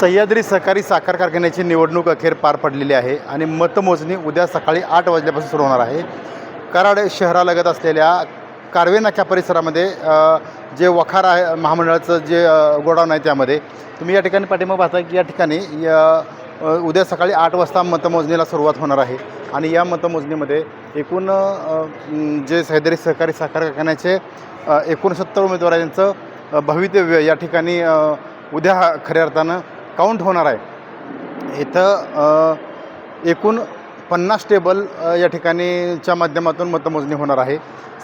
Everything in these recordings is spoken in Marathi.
सह्याद्री सहकारी साखर कारखान्याची निवडणूक अखेर पार पडलेली आहे आणि मतमोजणी उद्या सकाळी आठ वाजल्यापासून सुरू होणार आहे. कराड शहरालगत असलेल्या कारवे नाक्या परिसरामध्ये जे वखार आहे महामंडळाचं जे गोडाऊन आहे त्यामध्ये तुम्ही या ठिकाणी पाठिंबा पाहता की या ठिकाणी उद्या सकाळी आठ वाजता मतमोजणीला सुरुवात होणार आहे. आणि या मतमोजणीमध्ये एकूण जे सह्याद्री सहकारी साखर कारखान्याचे एकोणसत्तर उमेदवारांचं भवितव्य या ठिकाणी उद्या खऱ्या अर्थानं काउंट होणार आहे. इथं एकूण पन्नास टेबल या ठिकाणीच्या माध्यमातून मतमोजणी होणार आहे.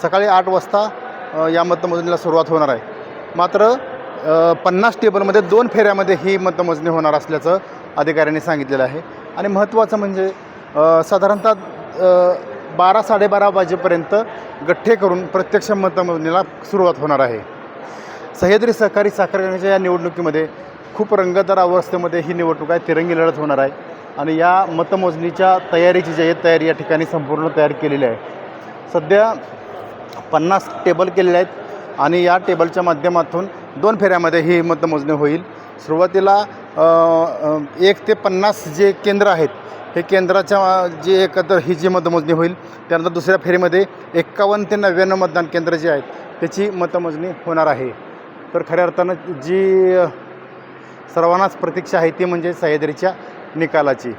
सकाळी आठ वाजता या मतमोजणीला सुरुवात होणार आहे. मात्र पन्नास टेबलमध्ये दोन फेऱ्यामध्ये ही मतमोजणी होणार असल्याचं अधिकाऱ्यांनी सांगितलेलं आहे. आणि महत्त्वाचं म्हणजे साधारणतः बारा साडेबारा वाजेपर्यंत गठ्ठे करून प्रत्यक्ष मतमोजणीला सुरुवात होणार आहे. सह्याद्री सहकारी साखर या निवडणुकीमध्ये खूप रंगतदार अवस्थेमध्ये ही निवडणूक आहे तिरंगी लढत होणार आहे. आणि या मतमोजणीच्या तयारीची जी आहे तयारी या ठिकाणी संपूर्ण तयार केलेली आहे. सध्या पन्नास टेबल केलेले आहेत आणि या टेबलच्या माध्यमातून दोन फेऱ्यामध्ये ही मतमोजणी होईल. सुरुवातीला एक ते पन्नास जे केंद्र आहेत हे केंद्राच्या जे एकत्र ही जी मतमोजणी होईल त्यानंतर दुसऱ्या फेरीमध्ये एक्कावन्न ते नव्याण्णव मतदान केंद्र जे आहेत त्याची मतमोजणी होणार आहे. तर खऱ्या अर्थानं जी सर्वांनाच प्रतीक्षा आहे ती म्हणजे सह्याद्रीच्या निकालाची.